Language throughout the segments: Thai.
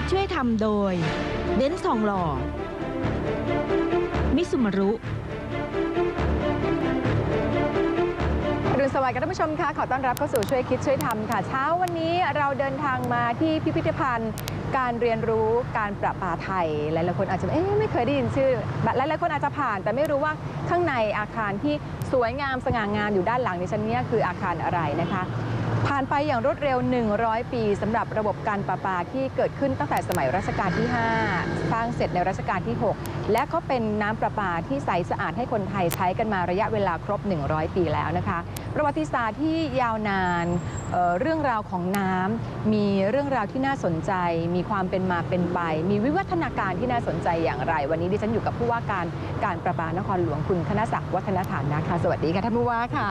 ดช่วยทำโดย เบนซ์ทองหล่อ มิสุมารุรุณสวัสดิ์ค่ะท่านผู้ชมคะขอต้อนรับเข้าสู่ช่วยคิดช่วยทำค่ะ เช้าวันนี้เราเดินทางมาที่พิพิธภัณฑ์ การเรียนรู้การประปาไทย หลายๆคนอาจจะเอ๊ะไม่เคยได้ยินชื่อหลายๆคนอาจจะผ่าน แต่ไม่รู้ว่าข้างในอาคารที่สวยงามสง่างามอยู่ด้านหลังดิฉันนี่ยคืออาคารอะไรนะคะ ผ่านไปอย่างรวดเร็ว 100 ปีสำหรับระบบการประปาที่เกิดขึ้นตั้งแต่สมัยรัชกาลที่ 5 สร้างเสร็จในรัชกาลที่ 6 และก็เป็นน้ำประปาที่ใสสะอาดให้คนไทยใช้กันมาระยะเวลาครบ 100 ปีแล้วนะคะ ประวัติศาสตร์ที่ยาวนานเเรื่องราวของน้ำมีเรื่องราวที่น่าสนใจ มีความเป็นมาเป็นไป มีวิวัฒนาการที่น่าสนใจอย่างไร วันนี้ดิฉันอยู่กับผู้ว่าการการประปานครหลวงคุณธนศักดิ์วัฒนฐานนะคะ สวัสดีค่ะท่านผู้ว่าค่ะ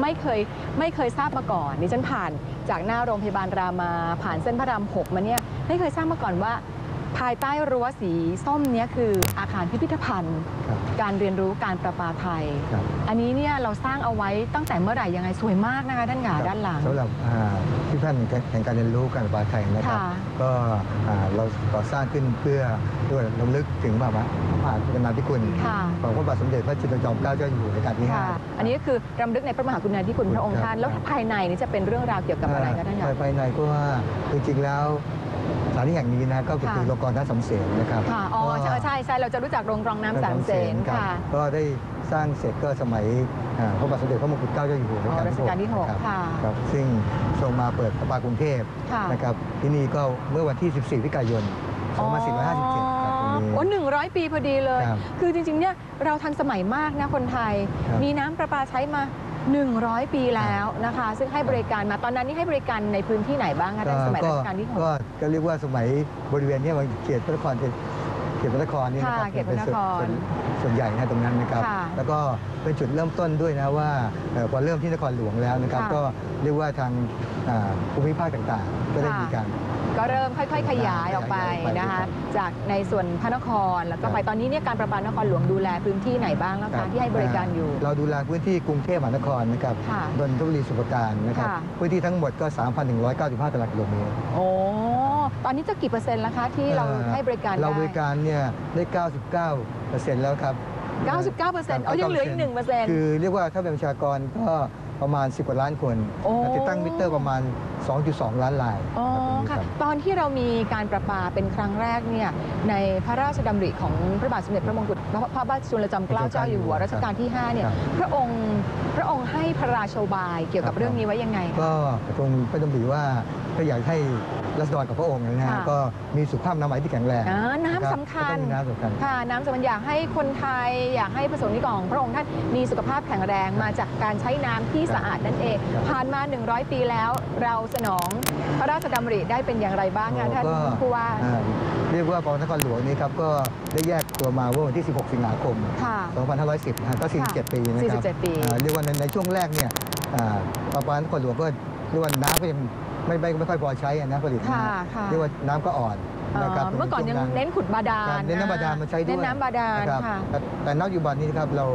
ไม่เคยไม่เคยทราบมาก่อนดิฉันผ่านจากหน้าโรงพยาบาลรามาผ่านเส้นพระรามหกมาเนี่ยไม่เคยทราบมาก่อนว่า ภายใต้รั้วสีส้มเนี้ยคืออาคารพิพิธภัณฑ์ครับการเรียนรู้การประปาไทยครับอันนี้เนี่ยเราสร้างเอาไว้ตั้งแต่เมื่อไหร่ยังไงสวยมากนะคะท่านหาด้านหลังสำหรับอ่าพิพิธภัณฑ์แห่งการเรียนรู้การประปาไทยนะครับค่ะก็อ่าเราก่อสร้างขึ้นเพื่อด้วยรำลึกถึงแบบว่าพระมหากรุณาธิคุณค่ะของพระบาทสมเด็จพระจุลจอมเกล้าเจ้าอยู่หัวรัชกาลที่ห้าค่ะอันนี้ก็คือรำลึกในพระมหากรุณาธิคุณพระองค์ท่านครับแล้วภายในนี้จะเป็นเรื่องราวเกี่ยวกับอะไรคะท่านคะภายภายในก็ว่าจริงๆแล้ว สถานที่แห่งนี้นะก็คือค่ะโรงกรณ์น้ำสำเสนนะครับค่ะอ๋อใช่ก็ใช่ใช่เราจะรู้จักโรงกรองน้ำสามเสนครับค่ะก็ได้สร้างเสร็จก็สมัยอ่าพระบาทสมเด็จพระมงกุฎเกล้าเจ้าอยู่หัวอ๋อรัรัชกาลที่หกนะครับค่ะครับซึ่งทรงมาเปิดประปากรุงเทพค่ะนะครับที่นี่ก็เมื่อวันที่ 14พฤศจิกายน2457ครับตรงนี้โอ้หนึ่งร้อยปีพอดีเลยครับคือจริงๆ เนี่ยเราทันสมัยมากนะคนไทยครับมีน้ำประปาใช้มา 100 ปีแล้วนะคะ ซึ่งให้บริการมาตอนนั้นนี่ให้บริการในพื้นที่ไหนบ้างคะในสมัยรัชกาลที่หกก็ก็เรียกว่าสมัยบริเวณเนี้มันเขตพระนครเป็นเขตพระนครนี่นะครัค่ะเขตพระนครเป็นส่วนส่วนใหญ่นะตรงนั้นนะครับ ค่ะแล้วก็เป็นจุดเริ่มต้นด้วยนะว่าเอ่อพอเริ่มที่นครหลวงแล้วนะครับ ค่ะ ก็เรียกว่าทางอ่าภูมิภาคต่างๆ ก็ได้ค่ะมีการ ก็เริ่มค่อย ๆ ขยายออกไปขยายออกไปนะคะครับจากในส่วนพระนครแล้วก็ครับไปตอนนี้เนี่ยการประปานครหลวงดูแลพื้นที่ไหนบ้างแล้วคคะรับที่ให้บริการอยู่ เราดูแลพื้นที่กรุงเทพมหานครนะครับค่ะนนทบุรีสมุพรปราการนะครับ ค่ะ พื้นที่ทั้งหมดก็ 3,195ตารางกิโลเมตร โอ้ ตอนนี้จะกี่เปอร์เซ็นต์แล้วคะที่เราอ่อให้บริการได้เราบริการเนี่ยได้ 99%แล้วครับ 99เปอร์เซ็นต์เอายังเหลืออีก1เปอร์เซ็นต์คือเรียกว่าถ้าเป็นประชากรก็ ประมาณ 10 กว่าล้านคนโอ้ ติดตั้งมิเตอร์ประมาณ 2.2 ล้านลายอ๋อครับค่ะตอนที่เรามีการประปาเป็นครั้งแรกเนี่ยในพระราชดำริของพระบาทสมเด็จพระมงกุฎพระพระบาทจุลจอมเกล้าเจ้าอยู่หัวรัชกาลที่5เนี่ยครับ พระองค์พระองค์ให้พระราโชบายเกี่ยวกับครับเรื่องนี้ไว้ยังไงคะ ก็ตรงพระดำริว่าก็อยากให้รัษฎรกับพระองค์นะฮะค่ะ ก็มีสุขภาพน้ำไหลที่แข็งแรงอ่าน้ำรับสำคัญก็ต้องมีน้ำสำคัญ ค่ะน้ำสำคัญอยากให้คนไทยอยากให้ประสงค์นิกรของพระองค์ท่านมีสุขภาพแข็งแรงมาจากการใช้น้ำที่สะอาดนั่นเองครับผ่านมา 100 ปีแล้วเราสนองพระราชดำริได้เป็นอย่างไรบ้างคะท่านก็ผู้ว่าอ่เรียกว่าปอนครหลวงนี้ครับก็ได้แยกตัวมาเมื่อวันที่ 16 สิงหาคมค่ะ2510นะฮะก็ 47 ปีนะครับ47ปีอ่าเรียกว่าในในช่วงแรกเนี่ยอ่าปราปานครหลวงก็เรียกว่าน้ำก็ยังไม่ไม่ไม่ค่อยพอใช้อะนะผลิตนะค่ะฮะค่ะเรียกว่าน้ำก็อ่อนเอ่อนะครับเมื่อก่อนยังช่วเน้นขุดบาดาครัลบเน้นน้ำบาดาลมาใช้ด้วยเน้นน้ำบาดาลนะครับค่ะแต่แต่ณปัจจุบันนี้นะครับเรา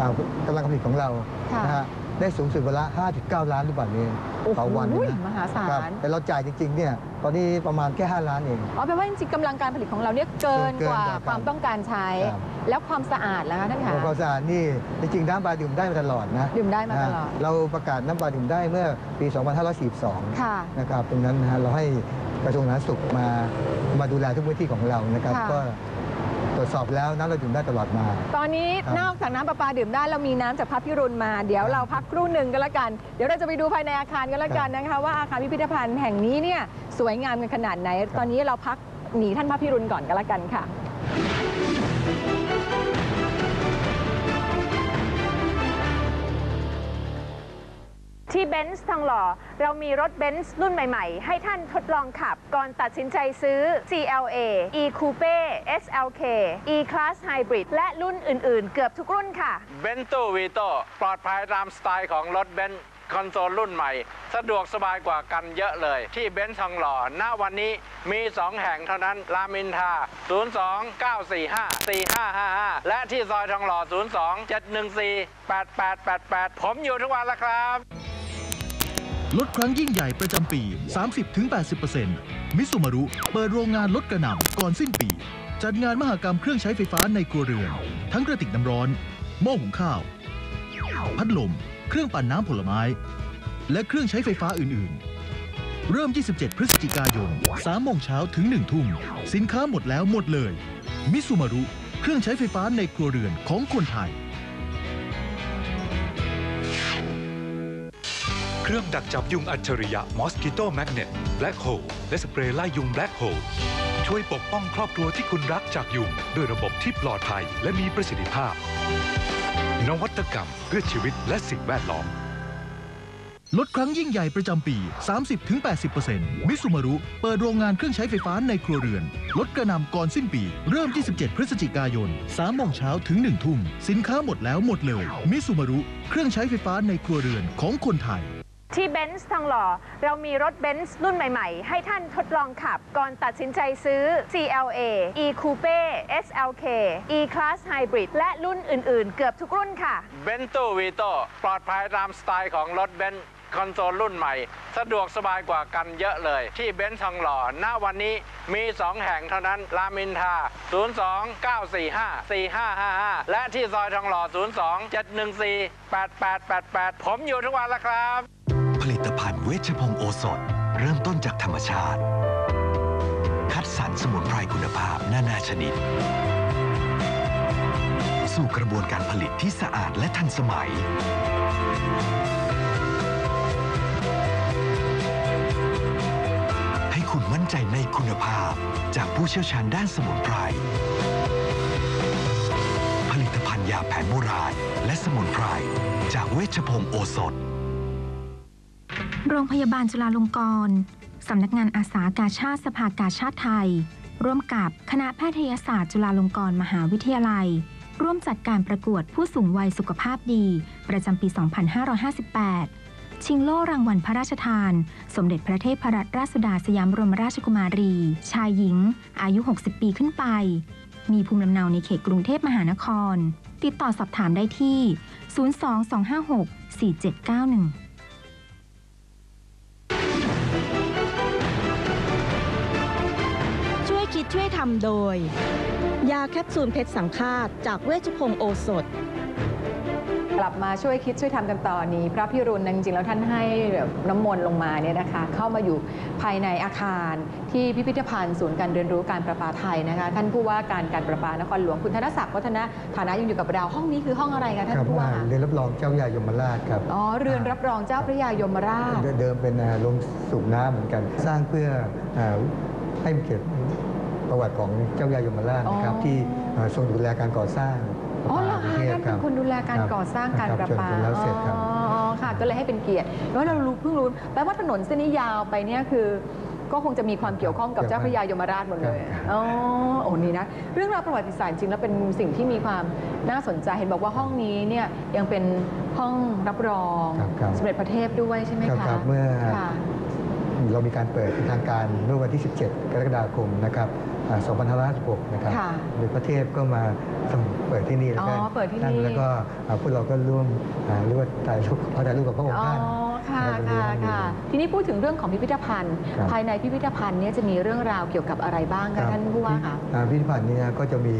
อ่ากำลังผลิตของเราค่ะนะฮะ ได้สูงสุดวันละ 5.9 ล้านลูกบาศก์เมตรต่อวันโอ้เลยโหนะมหาศาครับลแต่เราจ่ายจริงๆเนี่ยตอนนี้ประมาณแค่ 5 ล้านเองอ๋อแปลว่าจริงๆกำลังการผลิตของเราเนี่ยเกินเกินกว่าครับความต้องการใช้ครับแล้วความสะอาดแล้วคะท่านคะความสะอาดนี่จริงๆน้ำบาดื่มได้มาตลอดนะดื่มได้มาตลอดนะเราประกาศน้ำบาดื่มได้เมื่อปี 2542ค่ะนะครับตรงนั้นนะฮะเราให้กระทรวงสาธารณสุขมามาดูแลทุกพื้นที่ของเรานะครับค่ะก็ต รวจสอบแล้วน้ำเราดื่มได้ตลอดมา ตอนนี้ครับ นอกจากน้ำประปาดื่มได้เรามีน้ำจากพระพิรุณมา เดี๋ยวเราพักครู่หนึ่งกันละกัน เดี๋ยวเราจะไปดูภายในอาคารกันละกันนะคะ ว่าอาคารพิพิธภัณฑ์แห่งนี้เนี่ยสวยงามกันขนาดไหน ตอนนี้เราพักหนีท่านพระพิรุณก่อนกันละกันค่ะ ที่เบนซ์ทองหล่อ เรามีรถเบนซ์รุ่นใหม่ๆ ให้ท่านทดลองขับ ก่อนตัดสินใจซื้อ CLA E Coupe SLK E Class Hybrid และรุ่นอื่นๆ เกือบทุกรุ่นค่ะเบนตูวีโตปลอดภัยตามสไตล์ของรถเบนซ์คอนโซลรุ่นใหม่ สะดวกสบายกว่ากันเยอะเลย ที่เบนซ์ทองหล่อณวันนี้มี 2 แห่งเท่านั้น รามอินทรา02 945 4555 และที่ซอยทองหล่อ 02 714 8888 ผมอยู่ทุกวันแล้วครับ ลดครั้งยิ่งใหญ่ประจำปี 30-80%มิสุมารุเปิดโรงงานลดกระหน่ำก่อนสิ้นปี จัดงานมหกรรมเครื่องใช้ไฟฟ้าในครัวเรือน ทั้งกระติกน้ำร้อน หม้อหุงข้าว พัดลม เครื่องปั่นน้ำผลไม้ และเครื่องใช้ไฟฟ้าอื่น ๆ เริ่ม 27 พฤศจิกายน 3 โมงเช้าถึง 1 ทุ่ม สินค้าหมดแล้วหมดเลย มิสุมารุ เครื่องใช้ไฟฟ้าในครัวเรือนของคนไทย เครื่องดักจับยุงอัจฉริยะ Mosquito Magnet Black Hole และสเปรย์ไล่ยุง Black Hole ช่วยปกป้องครอบครัวที่คุณรักจากยุง ด้วยระบบที่ปลอดภัยและมีประสิทธิภาพ นวัตกรรมเพื่อชีวิตและสิ่งแวดล้อม ลดครั้งยิ่งใหญ่ประจำปี 30-80%มิสุมารุเปิดโรงงานเครื่องใช้ไฟฟ้าในครัวเรือน ลดกระนำก่อนสิ้นปี เริ่ม 27 พฤศจิกายน3โมงเช้าถึง 1 ทุ่ม สินค้าหมดแล้วหมดเลย มิสุมารุเครื่องใช้ไฟฟ้าในครัวเรือนของคนไทย ที่เบนซ์ทองหล่อ เรามีรถเบนซ์รุ่นใหม่ๆ ให้ท่านทดลองขับ ก่อนตัดสินใจซื้อ CLA E Coupe SLK E Class Hybrid และรุ่นอื่นๆ เกือบทุกรุ่นค่ะ เบนโตวีโตปลอดภัยตามสไตล์ของรถเบนซ์คอนโซลรุ่นใหม่ สะดวกสบายกว่ากันเยอะเลย ที่เบนซ์ทองหล่อณวันนี้มี 2 แห่งเท่านั้น รามอินทรา02 945 4555 และที่ซอยทองหล่อ 02 714 8888 ผมอยู่ทุกวันแล้วครับ ผลิตภัณฑ์เวชพงศ์โอสถ เริ่มต้นจากธรรมชาติ คัดสรรสมุนไพรคุณภาพนานาชนิด สู่กระบวนการผลิตที่สะอาดและทันสมัย ให้คุณมั่นใจในคุณภาพจากผู้เชี่ยวชาญด้านสมุนไพร ผลิตภัณฑ์ยาแผนโบราณและสมุนไพรจากเวชพงศ์โอสถ โรงพยาบาลจุฬาลงกรณ์สำนักงานอาสากาชาติสภากาชาติไทย ร่วมกับคณะแพทยศาสตร์จุฬาลงกรณ์มหาวิทยาลัย ร่วมจัดการประกวดผู้สูงวัยสุขภาพดี ประจำปี 2558 ชิงโล่รางวัลพระราชทาน สมเด็จพระเทพรัตนราชสุดาสยามบรมราชกุมารี ชายหญิง อายุ 60 ปีขึ้นไป มีภูมิลำเนาในเขตกรุงเทพมหานคร ติดต่อสอบถามได้ที่ 022564791 ช่วยคิดช่วยทำโดย ยาแคปซูลเพชรสังฆาตจากเวชพงศ์โอสถ กลับมาช่วยคิดช่วยทำกันต่อนี้ พระพิรุณจริงๆแล้วท่านให้น้ำมนต์ลงมาเนี่ยนะคะ เข้ามาอยู่ภายในอาคารที่พิพิธภัณฑ์ศูนย์การเรียนรู้การประปาไทยนะคะ ท่านผู้ว่าการการประปานครหลวงคุณธนศักดิ์วัฒนะฐานะยังอยู่กับเราห้องนี้คือห้องอะไรคะท่านครับผู้ว่าเรียนรับรองเจ้าใหญ่ยมราชครับอ๋อเรือนรับรองเจ้าพระยายมราช เดิมเป็นอ่าโรงสูบน้ำเหมือนกัน สร้างเพื่ออ่าให้เกียรติ ประวัติของเจ้าใหญ่ยมราชนะครับอ๋อที่อ่าทรงดูแลการก่อสร้างประอ๋อปาเหรอกรุงคะเทพท่านคเป็รันบคนดูแลการครับก่อสร้างการคประจนปาเป็นแล้วเสร็จครับอ๋อค่ะ ก็เลยให้เป็นเกียรติแล้วเรารู้เพิ่งรู้แปลว่าถนนเส้นนี้ยาวไปเนี่ยคือ ก็คงจะมีความเกี่ยวข้องกับเจ้าพระยายมราชหมดเลยครับอ๋อโอ้นี่นะเรื่องราวประวัติศาสตร์จริงแล้วเป็นสิ่งที่มีความน่าสนใจเห็นบอกว่าห้องนี้เนี่ยยังเป็นห้องรับรองครับครับสมเด็จพระเทพด้วยใช่ไหมครับคะครับเมื่อค่ะ เรามีการเปิดเป็นทางการเมื่อวันที่ 17 กรกฎาคมนะครับอ่า2556นะครับค่ะโดยพระเทพก็มาทำเปิดที่นี่แล้วก็อ๋อเปิดที่นี่แล้วก็อ่าพวกเราก็ร่วมอ่าเรียกว่าถ่ายรูปขอถ่ายรูปกับพระองค์อ๋อท่านค่ะนรับค่ะตรงนี้ค่ะทีนี้พูดถึงเรื่องของพิพิธภัณฑ์ครับภายในพิพิธภัณฑ์เนี่ยจะมีเรื่องราวเกี่ยวกับอะไรบ้างครัคะบท่านผู้ว่าคะอ่าพิพิธภัณฑ์นี้นะก็จะมี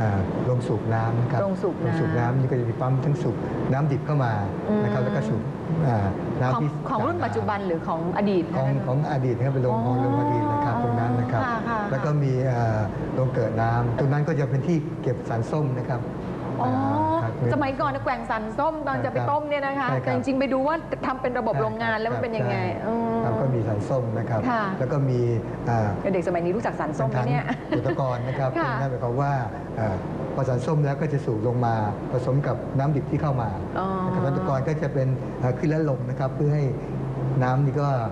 อ่าโรงสูบน้ำนะครับโรงสูบน้ำโรงสูบน้ำนี่ก็จะมีปั๊มทั้งสูบน้ำดิบเข้ามาอืมนะครับแล้วก็สูบอ่าของน้ำที่ของรุ่นปัจจุบันหรือของอดีตของนะคะของอดีตนะครับเป็นโรงอ๋อของโรงอดีตนะครับตรงนั้นนะครับ ค่ะค่ะแล้วก็มีอ่าโรงเกิดน้ำตรงนั้นก็จะเป็นที่เก็บสารส้มนะครับ อ๋อครับสมัยก่อนนะแกว่งสันส้มตอนจะไปต้มเนี่ยนะคะ ใช่ครับ แต่จริงๆ ไปดูว่าทำเป็นระบบโรงงานแล้วมันเป็นยังไงใช่อืม ครับก็มีสารส้มนะครับ ค่ะ แล้วก็มีอ่า เด็กสมัยนี้รู้จักสันส้มไหมทางเนี่ย อุตกรณ์นะครับค่ะซึ่งนั่นหมายความว่าเอ่อพอสารส้มแล้วก็จะสูบลงมาผสมกับน้ำดิบที่เข้ามาอ๋อนะครับอุตกรณ์ก็จะเป็นเอ่อขึ้นและลงนะครับ เพื่อให้น้ำนี่ก็อ่า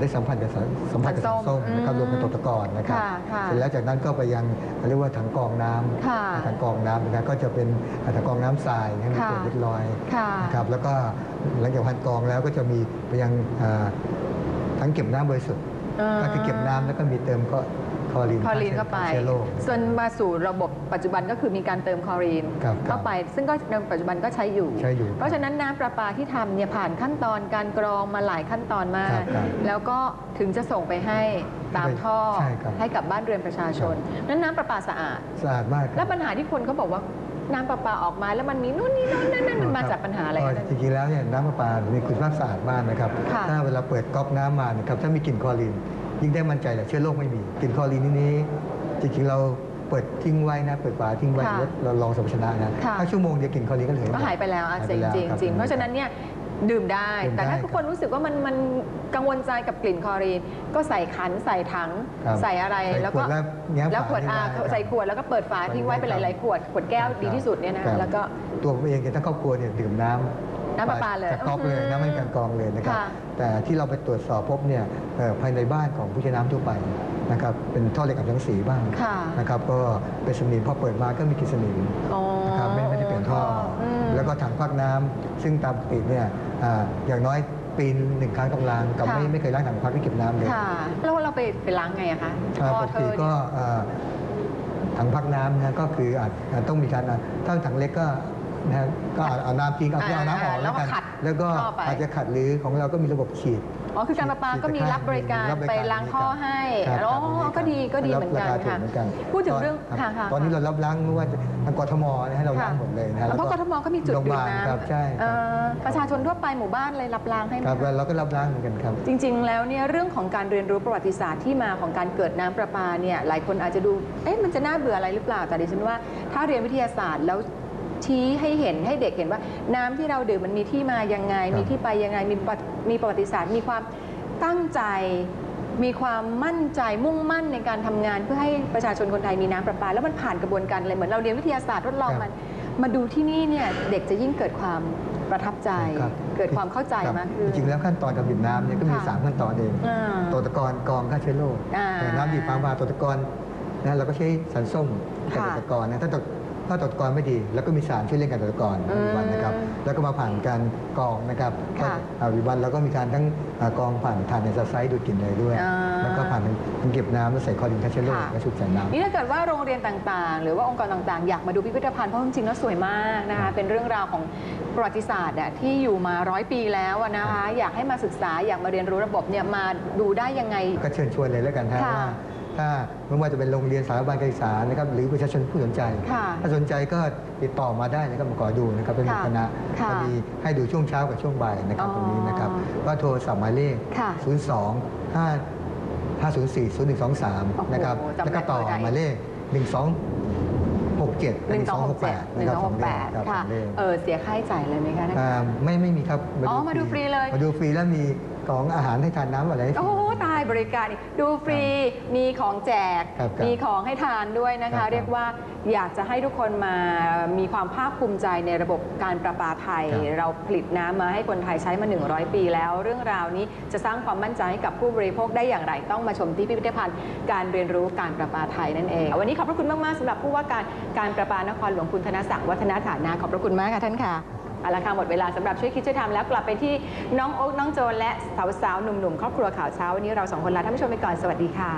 ได้สัมผัสกับสารสัมผัสกับสารส้มนะครับอืมรวมเป็นตกตะกอนนะครับค่ะค่ะเสร็จแล้วจากนั้นก็ไปยังเรียกว่าถังกรองน้ำค่ะถังกรองน้ำนะครับก็จะเป็นถังกรองน้ำทรายนะครับมีค่ะเกล็ดเล็กน้อยค่ะนะครับแล้วก็หลังจากพันกรองแล้วก็จะมีไปยังอ่าทั้งเก็บน้ำบริสุทธิ์อ่าก็คือเก็บน้ำแล้วก็มีเติมก็ คลอรีนคลอรีนเข้าไป เชื้อโรค ส่วนมาสู่ระบบปัจจุบันก็คือมีการเติมคลอรีนครับเข้าไป ซึ่งก็ในปัจจุบันก็ใช้อยู่ ใช้อยู่เพราะฉะนั้นน้ำประปาที่ทำเนี่ยผ่านขั้นตอนการกรองมาหลายขั้นตอนมาก ครับครับแล้วก็ถึงจะส่งไปให้ตามท่อใช่ครับ ให้กับบ้านเรือนประชาชน นั้นน้ำประปาสะอาด สะอาดมากครับแล้วปัญหาที่คนเขาบอกว่าน้ำประปาออกมาแล้วมันมีนู่นนี่นั่นนั่นนั่นมันมาจากปัญหาอะไรก็คะ จริงๆแล้วเนี่ยน้ำประปา มีคุณภาพสะอาดมากนะครับ ค่ะถ้าเวลาเปิดก๊อกน้ำมานะครับถ้ามีกลิ่นคลอรีน ยิ่งได้มั่นใจแหละเชื้อโรคไม่มีกลิ่นคลอรีนนี้จริงๆเราเปิดทิ้งไว้นะเปิดฝาทิ้งไว้ค่ะแล้วเราลองสมรรถนะนะค่ะ ถ้าชั่วโมงเดียวกลิ่นคลอรีนก็เหลือก็หายไปแล้วอะหายจไปริงแล้วจริงครับจริงเพราะฉะนั้นเนี่ยดื่มได้ดื่มแต่ถ้าได้ทุกคนรู้สึกว่ามันมันกังวลใจกับกลิ่นคลอรีน ก็ใส่ขันใส่ถังครับใส่อะไรใส่แล้วขก็วดแล้วแง้มแล้วฝาขวดอาได้ครับใส่ขวดแล้วก็เปิดฝาทิ้งไว้เป็นหลาย ๆ ขวดขวดแก้วดีที่สุดเนี่ยนะครับ แล้วก็ ตัวผมเองเนี่ยทั้งครอบครัวเนี่ยดื่มน้ำ น้ำประปาเลยจากก๊อกเลยอืมน้ำไม่มีการกรองเลยนะครับค่ะแต่ที่เราไปตรวจสอบพบเนี่ยเอ่อภายในบ้านของผู้ใช้น้ำทั่วไปนะครับเป็นท่อเหล็กอับสังสีบ้างค่ะนะครับก็เป็นสนิมพอเปิดมาก็มีกลิ่นสนิมอ๋อนะครับไม่ไม่ได้เปลี่ยนท่ออมแล้วก็ถังพักน้ำซึ่งตามปกติเนี่ยอ่าอย่างน้อยปีนหนึ่งครั้งต้องล้างกับค่ะไม่ไม่เคยล้างถังพักที่เก็บน้ำเลยค่ะแล้วเราไปไปล้างไงอะคะอ่าท่อปกเธติอก็เนี่ยอ่าถังพักน้ำนะก็คืออาจอาจต้องมีการอ่าถ้าถังเล็กก็ นะฮะก็เอาเอาน้ำทิ้งเอาอ่าเอาน้ำออกแล้แล้ววก็กันขัดแล้วก็ท่อไปอาจจะขัดหรือของเราก็มีระบบฉีดอ๋อคือการประปาก็มีรับบริการรับบริไปการล้างท่อให้ครับอ๋อครับก็ดีก็ดีเหมือนกันราคาถูค่ะเหมือนกันพูดถึงเรื่องตนค่ะค่ะตอนนี้เรารับล้างไม่ว่าจะทางกทมนะให้เราล้างหมดเลยนะฮะเพราะกแล้วทมก็มีจุดโรงพดื่ยามบาลน้ครับใช่ำคเอ่รับอประชาชนทั่วไปหมู่บ้านเลยรับล้างให้ไหมครับคะเราก็รับล้างเหมือนกันครับ จริง ๆ แล้วเนี่ยเรื่องของการเรียนรู้ประวัติศาสตร์ที่มาของการเกิดน้ำประปาเนี่ยหลายคนอาจจะดูเอ๊ะมันจะน่าเบื่ออะไรหรือเปล่าแต่ดิฉันว่า ถ้าเรียนวิทยาศาสตร์แล้ว ชี้ให้เห็นให้เด็กเห็นว่า น้ำที่เราดื่มมันมีที่มายังไงครับมีที่ไปยังไงมีประมีประวัติศาสตร์ มีความตั้งใจ มีความมั่นใจมุ่งมั่นในการทำงาน เพื่อให้ประชาชนคนไทยมีน้ำประปา แล้วมันผ่านกระบวนการอะไรเหมือนเราเรียนวิทยาศาสตร์ทดลองมันมาดูที่นี่เนี่ยเด็กจะยิ่งเกิดความประทับใจครับเกิดความเข้าใจครับมากขึ้นจริงๆแล้วขั้นตอนการดื่มน้ำเนี่ยก็มีค่ะ3ขั้นตอนเองอ่าตัวตะกอนกรองฆ่าเชื้อโรคอ่าแต่น้ำดีฟ้ามาตัวตะกอนนะเราก็ใช้สารส้มกับค่ะตัวตะกอนนะถ้าตัว ถ้าตัวตะกอนไม่ดี แล้วก็มีสารช่วยเล่นกับตัวตะกอนอืมวิวันนะครับ แล้วก็มาผ่านการกรองนะครับค่ะอ่าวิวันแล้วก็มีการทั้งอ่ากรองผ่านทานในไซด์ดูดกลิ่นเลยด้วยอ่าแล้วก็ผ่านทางเก็บน้ำแล้วใส่คลอรินฆ่าเชื้อโรคค่ะและชุบใส่น้ำนี่ถ้าเกิดว่าโรงเรียนต่างๆ หรือว่าองค์กรต่างๆ อยากมาดูพิพิธภัณฑ์เพราะจริงๆแล้วสวยมากนะคะเป็นเรื่องราวของประวัติศาสตร์อะที่อยู่มาร้อยปีแล้วอะนะคะอยากให้มาศึกษาอยากมาเรียนรู้ระบบเนี่ยมาดูได้ยังไงก็เชิญชวนเลยแล้วกันนะค่ะว่า ถ้าไม่ว่าจะเป็นโรงเรียนสถาบันการศึกษานะครับหรือประชาชนผู้สนใจค่ะถ้าสนใจก็ติดต่อมาได้นะครับมาขอดูนะครับเป็นหมู่ค่ะคณะค่ะก็มีให้ดูช่วงเช้ากับช่วงบ่ายนะครับอ๋อตรงนี้นะครับก็โทรศัพท์หมายเลขค่ะ02 5 504 0123 นะครับโอ้โหจำแล้วก็ต่อได้หมายเลข 1267หนึ่งสองหกเจ็ดหนึ่งสองหกแปดครับค่ะสองเลขเออเสียค่าใช้จ่ายอะไรไหมคะอ่าไม่ไม่มีครับ อ๋อ มาดูฟรีเลย มาดูฟรีแล้วมีของอาหารให้ทานน้ำอะไรให้ฟรีโอ้ตาย บริการอีกดูฟรีมีของแจก ครับครับมีของให้ทานด้วยนะครัคะ บ เรียกว่าอยากจะให้ทุกคนมามีความภาคภูมิใจในระบบการประปาไทยครับเราผลิตน้ำมาให้คนไทยใช้มา 100 ปีแล้ว เรื่องราวนี้จะสร้างความมั่นใจให้กับผู้บริโภคได้อย่างไร ต้องมาชมที่พิพิธภัณฑ์การเรียนรู้การประปาไทยนั่นเอง วันนี้ขอบพระคุณมากๆสำหรับผู้ว่าการการประปานครหลวงคุณธนศักดิ์วัฒนฐานะขอบพระคุณมากค่ะท่านค่ะ เอาละค่ะหมดเวลาสำหรับช่วยคิดช่วยทำแล้วกลับไปที่น้องโอ๊คน้องโจนและสาวๆหนุ่มๆครอบครัวข่าวเช้าวันนี้เราสองคนลาท่านผู้ชมไปก่อนสวัสดีค่ะ